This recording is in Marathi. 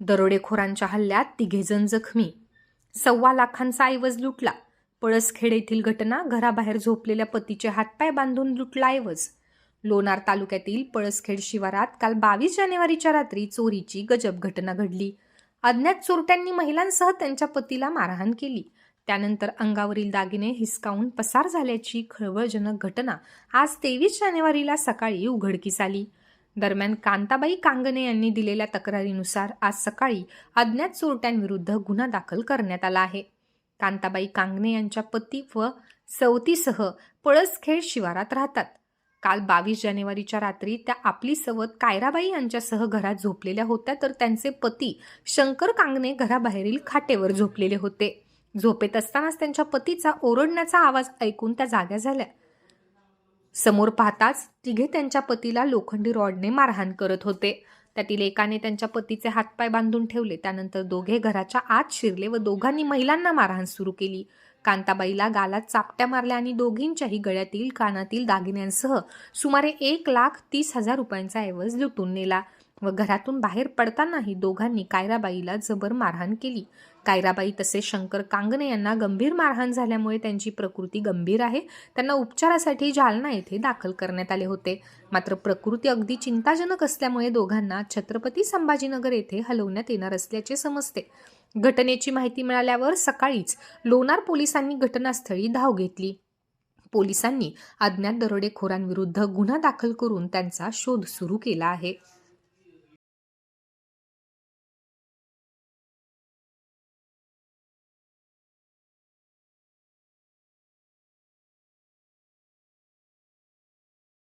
दरोडेखोरांच्या हल्ल्यात तिघेजण जखमी. सव्वा लाखांचा ऐवज लुटला. पळसखेड येथील घटना घराबाहेर झोपलेल्या पतीचे हातपाय बांधून लुटला ऐवज. लोणार तालुक्यातील पळसखेड शिवारात काल बावीस जानेवारीच्या रात्री चोरीची गजब घटना घडली. अज्ञात चोरट्यांनी महिलांसह त्यांच्या पतीला मारहाण केली. त्यानंतर अंगावरील दागिने हिसकावून पसार झाल्याची खळबळजनक घटना आज तेवीस जानेवारीला सकाळी उघडकीस आली. दरम्यान कांताबाई कांगणे यांनी दिलेल्या तक्रारीनुसार आज सकाळी अज्ञात चोरट्यांविरुद्ध गुन्हा दाखल करण्यात आला आहे. कांताबाई कांगणे यांच्या पती व सवतीसह पळसखेड शिवारात राहतात. काल बावीस जानेवारीच्या रात्री त्या आपली सवत कायराबाई यांच्यासह घरात झोपलेल्या होत्या तर त्यांचे पती शंकर कांगणे घराबाहेरील खाटेवर झोपलेले होते. झोपेत असतानाच त्यांच्या पतीचा ओरडण्याचा आवाज ऐकून त्या जाग्या झाल्या. समोर पाहताच तिघे त्यांच्या पतीला लोखंडी रॉडने मारहाण करत होते. त्यातील एकाने त्यांच्या पतीचे हातपाय बांधून ठेवले. त्यानंतर दोघे घराच्या आत शिरले व दोघांनी महिलांना मारहाण सुरू केली. कांताबाईला गालात चापट्या मारल्या आणि दोघींच्याही गळ्यातील कानातील दागिन्यांसह सुमारे एक लाख तीस हजार रुपयांचा ऐवज लुटून नेला व घरातून बाहेर पडतानाही दोघांनी कायराबाईला जबर मारहाण केली. कायराबाई तसेच शंकर कांगणे यांना गंभीर मारहाण झाल्यामुळे त्यांची प्रकृती गंभीर आहे. त्यांना उपचारासाठी जालना येथे दाखल करण्यात आले होते. मात्र प्रकृती अगदी चिंताजनक असल्यामुळे दोघांना छत्रपती संभाजीनगर येथे हलवण्यात येणार असल्याचे समजते. घटनेची माहिती मिळाल्यावर सकाळीच लोणार पोलिसांनी घटनास्थळी धाव घेतली. पोलिसांनी अज्ञात दरोडेखोरांविरुद्ध गुन्हा दाखल करून त्यांचा शोध सुरू केला आहे.